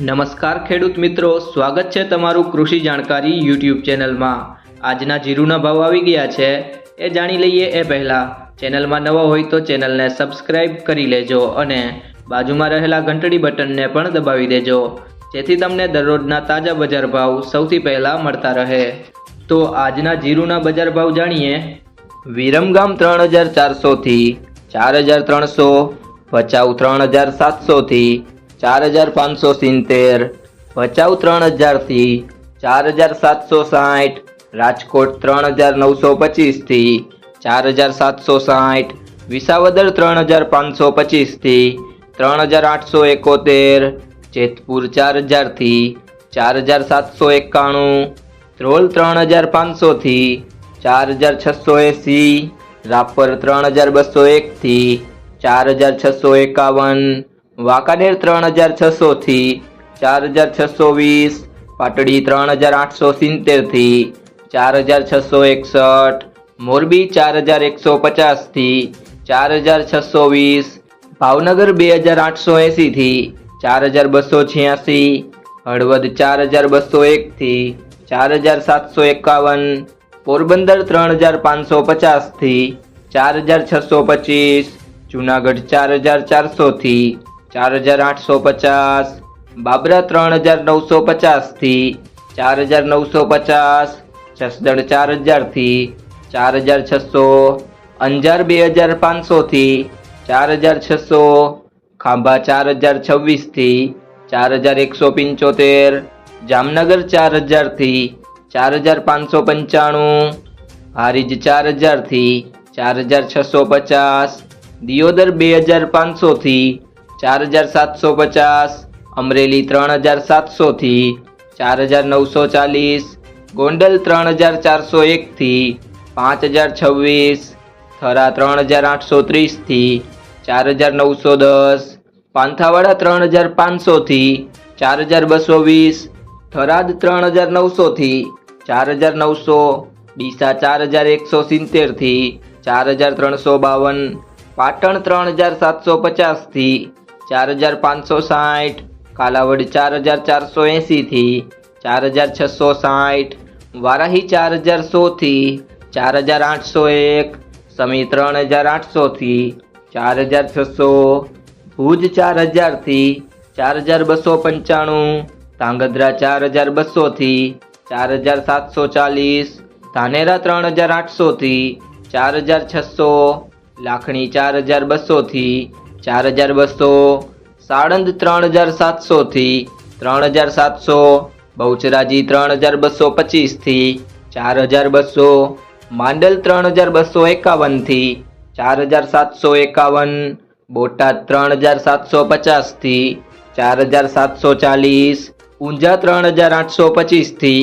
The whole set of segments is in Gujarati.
નમસ્કાર ખેડૂત મિત્રો, સ્વાગત છે તમારું કૃષિ જાણકારી યુટ્યુબ ચેનલમાં. આજના જીરુના ભાવ આવી ગયા છે, એ જાણી લઈએ એ પહેલાં. ચેનલમાં નવા હોય તો ચેનલને સબસ્ક્રાઇબ કરી લેજો અને બાજુમાં રહેલા ઘંટડી બટનને પણ દબાવી દેજો, જેથી તમને દરરોજના તાજા બજાર ભાવ સૌથી પહેલાં મળતા રહે. તો આજના જીરુના બજાર ભાવ જાણીએ. વિરમગામ ત્રણ હજાર ચારસોથી ચાર હજાર ત્રણસો, ભચાઉ ત્રણ હજાર સાતસોથી ચાર હજાર પાંચસો સિત્તેર ભચાઉ ત્રણ હજારથી, ચાર હજાર સાતસો સાઠ, રાજકોટ ત્રણ હજાર નવસો પચીસથી, ચાર હજાર સાતસો સાઠ, વિસાવદર ત્રણ હજાર પાંચસો પચીસથી, ત્રણ હજાર આઠસો એકોતેર, જેતપુર ચાર હજારથી, ચાર હજાર સાતસો એકાણું, ધ્રોલ ત્રણ હજાર પાંચસોથી, ચાર હજાર છસો એંસી, રાપર ત્રણ હજાર બસો એકથી, ચાર હજાર છસો એકાવન વાંકાનેર ત્રણ હજાર છસોથી ચાર હજાર છસો વીસ, પાટડી ત્રણ હજાર આઠસો સિત્તેરથી ચાર હજાર છસો એકસઠ, મોરબી ચાર હજાર એકસો પચાસથી ચાર હજાર છસો વીસ, ભાવનગર બે હજાર આઠસો એંસીથી ચાર હજાર બસો છ્યાસી, હળવદ ચાર હજાર બસો એકથી ચાર હજાર સાતસો એકાવન, પોરબંદર ત્રણ હજાર પાંચસો પચાસથી ચાર હજાર છસો પચીસ, જુનાગઢ ચાર હજાર ચારસોથી ચાર હજાર આઠસો પચાસ બાબરા ત્રણ હજાર નવસો પચાસથી ચાર હજાર નવસો પચાસ જસદણ ચાર હજારથી ચાર હજાર છસો અંજાર બે હજાર પાંચસોથી ચાર હજાર છસો ખાંભા ચાર હજાર છવ્વીસથી ચાર હજાર એકસો પંચોતેર જામનગર ચાર હજારથી ચાર હજાર પાંચસો પંચાણું હારીજ ચાર હજારથી ચાર હજાર છસો પચાસ દિયોદર બે હજાર પાંચસોથી ચાર હજાર સાતસો પચાસ, અમરેલી ત્રણ હજાર સાતસોથી, ચાર હજાર નવસો ચાલીસ, ગોંડલ ત્રણ હજાર ચારસો એકથી, પાંચ હજાર છવ્વીસ, થરા ત્રણ હજાર આઠસો ત્રીસથી, ચાર હજાર નવસો દસ, પાંથાવાડા ત્રણ હજાર પાંચસોથી, ચાર હજાર બસો વીસ, થરાદ ત્રણ હજાર નવસોથી, ચાર હજાર નવસો, ડીસા ચાર હજાર એકસો સિત્તેરથી, ચાર હજાર ત્રણસો બાવન, પાટણ ત્રણ હજાર સાતસો પચાસથી ચાર હજાર પાંચસો સાઠ કાલાવડ ચાર હજાર ચારસો એંસીથી ચાર હજાર છસો સાઠ વારાહી ચાર હજાર સોથી ચાર હજાર આઠસો એક સમી ત્રણ હજાર આઠસોથી ચાર હજાર છસો ભુજ ચાર હજારથી ચાર હજાર બસો પંચાણું ધાંગધ્રા ચાર હજાર બસોથી ચાર હજાર સાતસો ચાલીસ ધાનેરા ત્રણ હજાર આઠસોથી ચાર હજાર છસો લાખણી ચાર હજાર બસોથી ચાર હજાર બસો સાણંદ ત્રણ હજાર સાતસોથી ત્રણ હજાર સાતસો, બહુચરાજી ત્રણ હજાર બસો પચીસથી ચાર હજાર બસો, માંડલ ત્રણ હજાર બસો એકાવનથી ચાર હજાર સાતસો એકાવન, બોટાદ ત્રણ હજાર સાતસો પચાસથી ચાર હજાર સાતસો ચાલીસ, ઊંઝા ત્રણ હજાર આઠસો પચીસથી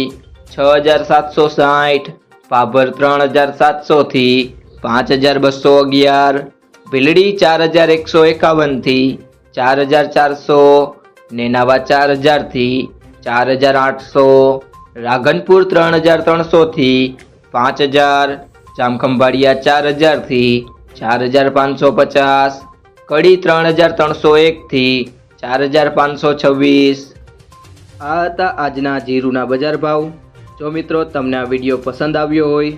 છ હજાર સાતસો સાઠ, ભાભર ત્રણ હજાર સાતસોથી પાંચ હજાર બસો અગિયાર ભીલડી ચાર હજાર એકસો એકાવનથી ચાર હજાર ચારસો, નેનાવા ચાર હજારથી ચાર હજાર આઠસો, રાઘનપુર ત્રણ હજાર ત્રણસોથી પાંચ હજાર, જામખંભાળિયા ચાર હજારથી ચાર હજાર પાંચસો પચાસ, કડી ત્રણ હજાર ત્રણસો એકથી ચાર હજાર પાંચસો છવ્વીસ. આ હતા આજના જીરુના બજાર ભાવ. જો મિત્રો તમને આ વીડિયો પસંદ આવ્યો હોય